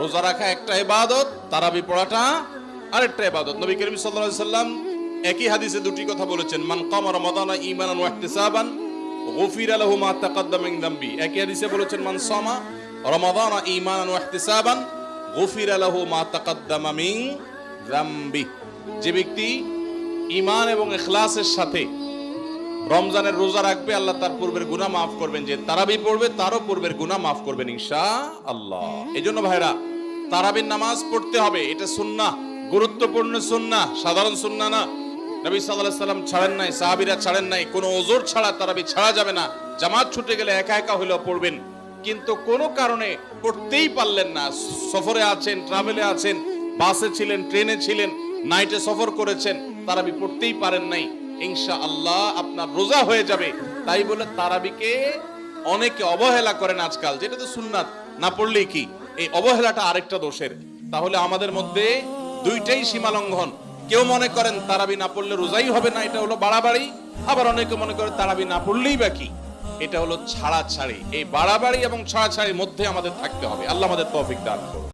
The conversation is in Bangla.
রোজা রাখা একটা ইবাদত, তারাবি পড়াটা, আরেকটা ইবাদত। নবী করিম সাল্লাল্লাহু আলাইহি সাল্লাম একই হাদিসে দুটি কথা বলেছেন, মান কামা রমাদানা ঈমানান ওয়া ইহতিসাবান, গুফিরা লাহু মা তাকাদ্দামা মিন যামবি একই হাদিসে বলেছেন, মান সামা রমাদানা ঈমানান ওয়া ইহতিসাবান, গুফিরা লাহু মা তাকাদ্দামা মিন যামবি যে ব্যক্তি ঈমান এবং ইখলাসের সাথে রমজানের রোজা রাখবে, আল্লাহ তার পূর্বের গুনাহ মাফ করবেন। যে তারাবি পড়বে, তারও পূর্বের গুনাহ মাফ করবেন ইনশা আল্লাহ এই জন্য ভাইরা তারাবির নামাজ পড়তে হবে, এটা সুন্নাহ, গুরুত্বপূর্ণ সুন্নাহ, সাধারণ সুন্নাহ না। নবী আলাইহি সাল্লাম ছাড়েন নাই, সাহাবীরা ছাড়েন নাই, কোনো ওজোর ছাড়া তারাবি ছাড়া যাবে না। জামাত ছুটে গেলে একা একা হলেও পড়বেন। কিন্তু কোনো কারণে পড়তেই পারলেন না। সফরে আছেন ট্রাভেলে আছেন বাসে ছিলেন ট্রেনে ছিলেন নাইটে সফর করেছেন, তারাবি পড়তেই পারেন নাই। ইনশা আল্লাহ আপনার রোজা হয়ে যাবে। তাই বলে তারাবিকে অনেকে অবহেলা করেন আজকাল, যেটা তো সুন্নাত, না পড়লেই কি? এই অবহেলাটা আরেকটা দোষের। তাহলে আমাদের মধ্যে দুইটাই সীমালঙ্ঘন কেউ মনে করেন তারাবি না পড়লে রোজাই হবে না, এটা হলো বাড়াবাড়ি। আবার অনেকে মনে করে তারাবি না পড়লেই বা কি? এটা হলো ছাড়া ছাড়ি এই বাড়াবাড়ি এবং ছাড়া ছাড়ির মধ্যে আমাদের থাকতে হবে। আল্লাহ আমাদের তৌফিক দান করুন।